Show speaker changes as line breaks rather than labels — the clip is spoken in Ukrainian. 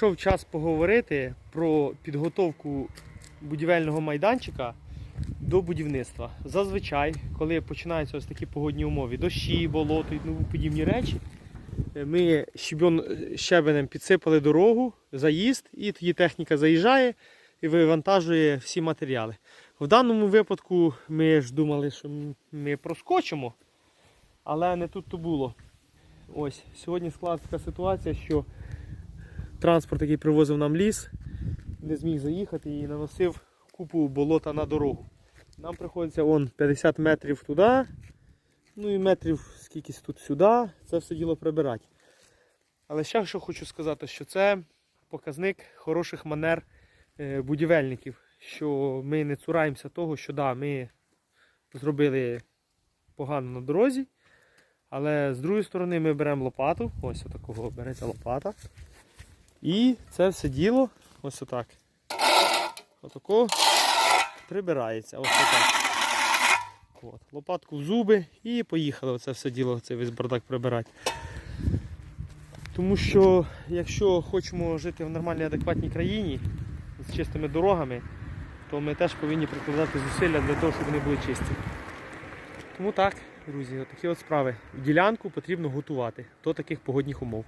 прийшов час поговорити про підготовку будівельного майданчика до будівництва. Зазвичай, коли починаються ось такі погодні умови, дощі, болото і тому подібні речі, е, ми щебен, щебенем підсипали дорогу, заїзд, і тоді техніка заїжджає і вивантажує всі матеріали. В даному випадку ми ж думали, що ми проскочимо, але не тут то було. Ось сьогодні склалася така ситуація, що транспорт, який привозив нам ліс, не зміг заїхати і наносив купу болота на дорогу. Нам приходиться вон 50 метрів туди, ну і метрів скількись тут сюди, це все діло прибирати. Але ще що хочу сказати, що це показник хороших манер е, будівельників, що ми не цураємося того, що да, ми зробили погано на дорозі, але з другої сторони ми беремо лопату, ось отакого береться лопата. І це все діло, ось отак. Отако прибирається. Ось отак. От. Лопатку в зуби і поїхали оце все діло, цей весь бардак прибирати. Тому що якщо хочемо жити в нормальній адекватній країні з чистими дорогами, то ми теж повинні прикладати зусилля для того, щоб вони були чисті. Тому так, друзі, такі от справи. Ділянку потрібно готувати до таких погодних умов.